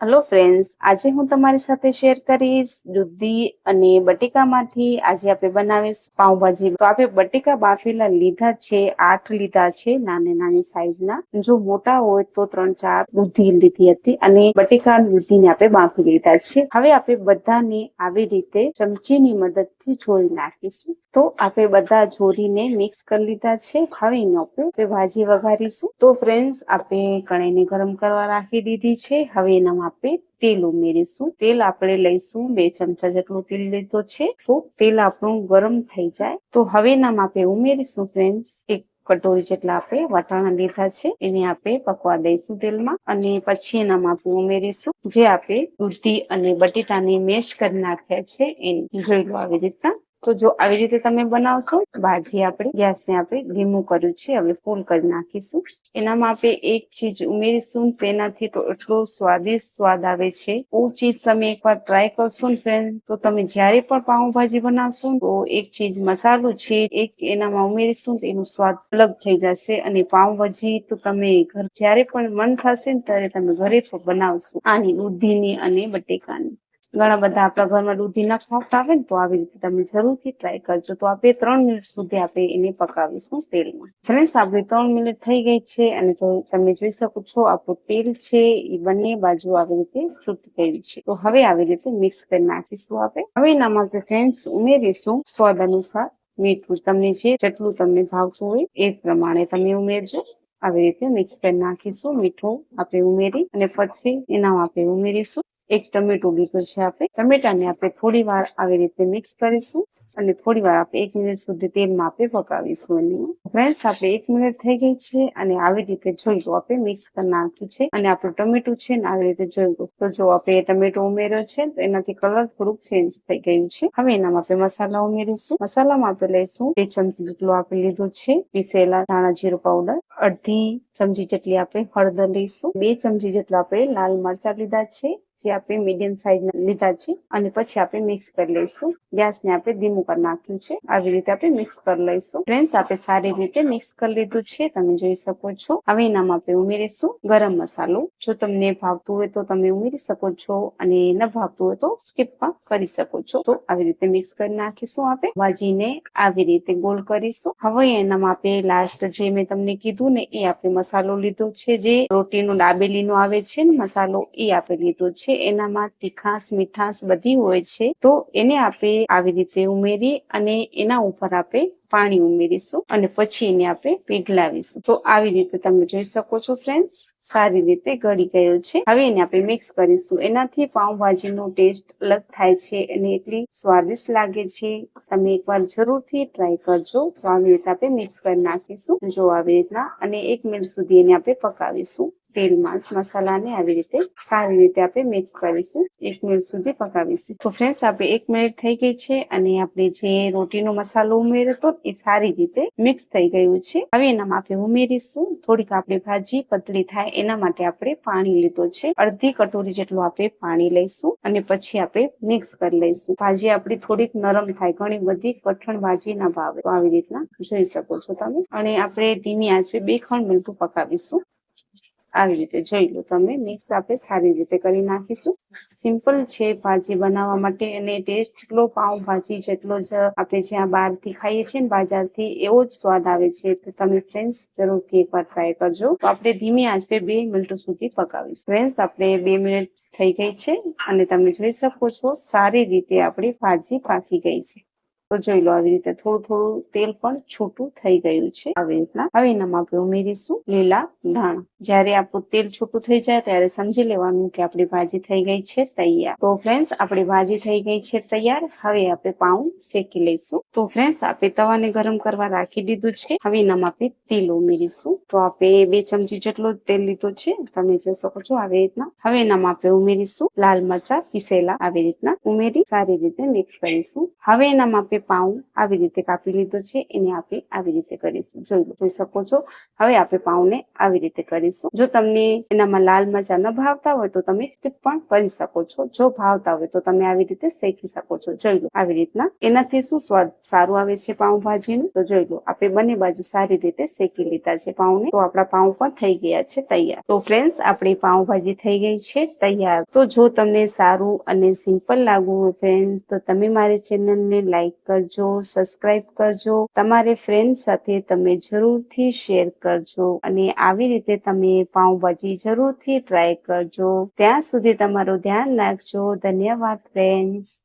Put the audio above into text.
Hello friends આજે હું તમારી સાથે શેર કરીશ દૂધી અને બટેકામાંથી. આજે આપણે બનાવીશું પાઉંભાજી. તો આપણે બટેકા બાફેલા લીધા છે, આઠ લીધા છે, નાની નાની સાઈઝના જો મોટા હોય તો ત્રણ ચાર દૂધી લીધી હતી અને બટેકા દૂધીને આપણે બાફી લીધા છે. હવે આપણે બધાને આવી રીતે ચમચીની મદદથી જોડી નાખીશું. તો આપણે બધા જોડીને મિક્સ કરી લીધા છે. હવે આપણે ભાજી વઘારીશું. તો ફ્રેન્ડ્સ આપણે કણાઈને ગરમ કરવા રાખી દીધી છે. હવે એનામાં આપણે તેલ ઉમેરીશું. તેલ આપણે લઈશું, બે ચમચા જેટલું તેલ લીધો છે, તો તેલ આપણું ગરમ થઈ જાય. તો હવે માપે ઉમેરીશું ફ્રેન્ડ્સ એક કટોરી જેટલા આપણે વટાણા લીધા છે, એને આપણે પકવા દઈશું તેલમાં. અને પછી એનામાં આપણે ઉમેરીશું. જે આપણે દૂધી અને બટેટાને મેશ કરી નાખ્યા છે, એને જોઈ લો આવી રીતના. તો જો આવી રીતે તમે બનાવશો, ભાજી આપણે, ગેસને આપણે ધીમું કર્યું છે, હવે ફૂલ કરી નાખીશું. એનામાં આપણે એક ચીજ ઉમેરીશું, તેનાથી એટલો સ્વાદિષ્ટ સ્વાદ આવે છે. ઓ ચીજ તમે એકવાર ટ્રાય કરશો ને ફ્રેન્ડ તો તમે જ્યારે પણ પાઉંભાજી બનાવશો ને, તો એક ચીજ મસાલો છે, એક એનામાં ઉમેરીશું, તો એનો સ્વાદ અલગ થઈ જશે. અને પાઉંભાજી તો તમે ઘર જ્યારે પણ મન થશે ને, ત્યારે તમે ઘરે બનાવશો. આની દૂધીની અને બટેકાની. ઘણા બધા આપણા ઘરમાં દૂધી ન ખાવતા આવે ને, તો આવી રીતે તમે જરૂરથી ટ્રાય કરજો. તો આપણે ત્રણ મિનિટ સુધી આપણે એને પકાવીશું તેલમાં. ફ્રેન્ડ્સ આપણે ત્રણ મિનિટ થઈ ગઈ છે અને તો તમે જોઈ શકો છો, આપણું તેલ છે એ બંને બાજુ આવી રીતે છૂટ થયું છે. તો હવે આવી રીતે મિક્સ કરી નાખીશું આપણે. હવે એનામાં આપણે ફ્રેન્ડ્સ, ઉમેરીશું સ્વાદ અનુસાર મીઠું. તમને જે જેટલું તમને ભાવતું હોય એ પ્રમાણે તમે ઉમેરજો. આવી રીતે મિક્સ કરી નાખીશું. મીઠું આપણે ઉમેરી અને પછી એનામાં આપણે ઉમેરીશું. એક ટમેટું લીધું છે આપણે. ટમેટાને આપણે થોડી વાર આવી રીતે મિક્સ કરીશું અને થોડી વાર આપણે એક મિનિટ સુધી તેલમાં આપણે પકાવીશું એને. ફ્રેન્ડ્સ આપણે એક મિનિટ થઈ ગઈ છે અને આવી રીતે જોયું આપણે મિક્સ કરી નાખ્યું છે અને આપણું ટમેટું છે ને આવી રીતે જોયું તો જો આપણે ટમેટો ઉમેર્યો છે, તો એનાથી કલર થોડુંક ચેન્જ થઈ ગયું છે. હવે એનામાં આપણે મસાલા ઉમેરીશું. મસાલામાં આપણે લઈશું બે ચમચી જેટલું આપણે લીધું છે, પીસેલા ધાણા જીરું પાવડર અડધી ચમચી જેટલી આપણે હળદર લઈશું, બે ચમચી જેટલું આપણે લાલ મરચા લીધા છે જે આપણે મીડિયમ સાઈઝ લીધા છે અને પછી આપણે મિક્સ કરી લઈશું. ગેસ ને આપણે ધીમું કરી નાખ્યું છે. આવી રીતે આપણે મિક્સ કરી લઈશું. ફ્રેન્ડ્સ, આપણે સારી રીતે મિક્સ કરી લીધું છે. તમે જોઈ શકો છો. હવે એનામાં આપણે ઉમેરીશું ગરમ મસાલો. જો તમને ભાવતું હોય તો તમે ઉમેરી શકો છો અને ન ભાવતું હોય તો સ્કીપ પણ કરી શકો છો. તો આવી રીતે મિક્સ કરી નાખીશું આપણે. ભાજીને આવી રીતે ગોળ કરીશું. હવે એનામાં આપણે લાસ્ટ જે મેં તમને કીધું ને, એ આપણે મસાલો લીધો છે. જે રોટીનો દાબેલીનો આવે છે ને મસાલો, એ આપણે લીધો છે. એનામાં તીખાસ મીઠાશ બધી હોય છે, તો એને આપણે આવી રીતે ઉમેરી અને એના ઉપર આપણે પાણી ઉમેરીશું અને પછી એને આપણે પીગલાવીશું. તો આવી રીતે તમે જોઈ શકો છો ફ્રેન્ડ્સ, સારી રીતે ગળી ગયો છે. હવે એને આપણે મિક્સ કરીશું. એનાથી પાઉંભાજીનો ટેસ્ટ અલગ થાય છે અને એટલી સ્વાદિષ્ટ લાગે છે. તમે એકવાર જરૂરથી ટ્રાય કરજો. તો આવી રીતે આપણે મિક્સ કરી નાખીશું. જો આવી રીતના અને એક મિનિટ સુધી એને આપણે પકાવીશું. તેલમાં મસાલાને આવી રીતે સારી રીતે આપણે મિક્સ કરીશું. એક મિનિટ સુધી પકાવીશું. તો ફ્રેન્ડ્સ આપણે એક મિનિટ થઈ ગઈ છે અને આપણે જે રોટીનો મસાલો ઉમેર્યો હતો એ સારી રીતે મિક્સ થઈ ગયું છે. હવે એનામાં આપણે ઉમેરીશું. થોડીક આપણે ભાજી પતલી થાય એના માટે આપણે પાણી લીધો છે. અડધી કટોરી જેટલું આપણે પાણી લઈશું અને પછી આપણે મિક્સ કરી લઈશું. ભાજી આપણી થોડીક નરમ થાય, ઘણી બધી કઠણ ભાજી ના ભાવે. આવી રીતના જોઈ શકો છો તમે. અને આપણે ધીમી આંચે બે ખંડ મિનિટ પકાવીશું. આવી રીતે જોઈ લો તમે. મિક્સ આપણે સારી રીતે કરી નાખીશું. સિમ્પલ છે ભાજી બનાવવા માટે અને ટેસ્ટ એટલો પાઉં ભાજી જેટલો જ આપણે જ્યાં બહારથી ખાઈએ છીએ ને બાજારથી, એવો જ સ્વાદ આવે છે. તો તમે ફ્રેન્ડ્સ જરૂરથી એકવાર ટ્રાય કરજો. તો આપણે ધીમી આંચ પે બે મિનિટ સુધી પકાવીશું. ફ્રેન્ડ્સ આપણે બે મિનિટ થઈ ગઈ છે અને તમે જોઈ શકો છો, સારી રીતે આપણી ભાજી પાકી ગઈ છે. તો જોઈ લો આવી રીતે થોડું થોડું તેલ પણ છૂટું થઈ ગયું છે. આવી રીતના હવે એનામાં આપણે ઉમેરીશું લીલા ધાણા. જ્યારે આપણું તેલ છૂટું થઈ જાય ત્યારે સમજી લેવાનું કે આપણી ભાજી થઈ ગઈ છે તૈયાર. તો ફ્રેન્ડ્સ આપણી ભાજી થઈ ગઈ છે તૈયાર. હવે આપણે પાઉં શેકી લઈશું. તો ફ્રેન્ડ્સ આપણે તવાને ગરમ કરવા રાખી દીધું છે. હવે એનામાં આપણે તેલ ઉમેરીશું. તો આપણે બે ચમચી જેટલો તેલ લીધો છે. તમે જોઈ શકો છો આવી રીતના. હવે એનામાં આપણે ઉમેરીશું લાલ મરચા પીસેલા. આવી રીતના ઉમેરી સારી રીતે મિક્સ કરીશું. હવે એનામાં આપણે પાઉં આવી રીતે કાપી લીધો છે, એને આપણે આવી રીતે કરીશું. જોઈ જોઈ શકો છો? હવે આપણે પાઉંને આવી રીતે કરીશું. જો તમને એનામાં લાલ મરચા ન ભાવતા હોય તો તમે સ્ટીપ પણ કરી શકો છો. જો ભાવતા હોય તો તમે આવી રીતે શેકી શકો છો. જોઈ લો, આવી રીતના. એનાથી શું સ્વાદ સારું આવે છે પાઉંભાજીનું તો જોઈ લો, આપણે બંને બાજુ સારી રીતે શેકી લીધા છે પાઉંને. તો આપણા પાઉં પણ થઈ ગયા છે તૈયાર. તો ફ્રેન્ડ્સ, આપણી પાઉંભાજી થઈ ગઈ છે તૈયાર. તો જો તમને સારું અને સિમ્પલ લાગવું હોય ફ્રેન્ડ્સ, તો તમે મારી ચેનલને લાઈક કરજો સબસ્ક્રાઇબ કરજો. તમારે ફ્રેન્ડ સાથે તમે જરૂરથી શેર કરજો અને આવી રીતે તમે પાઉંભાજી જરૂરથી ટ્રાય કરજો. ત્યાં સુધી તમારું ધ્યાન રાખજો. ધન્યવાદ ફ્રેન્ડ્સ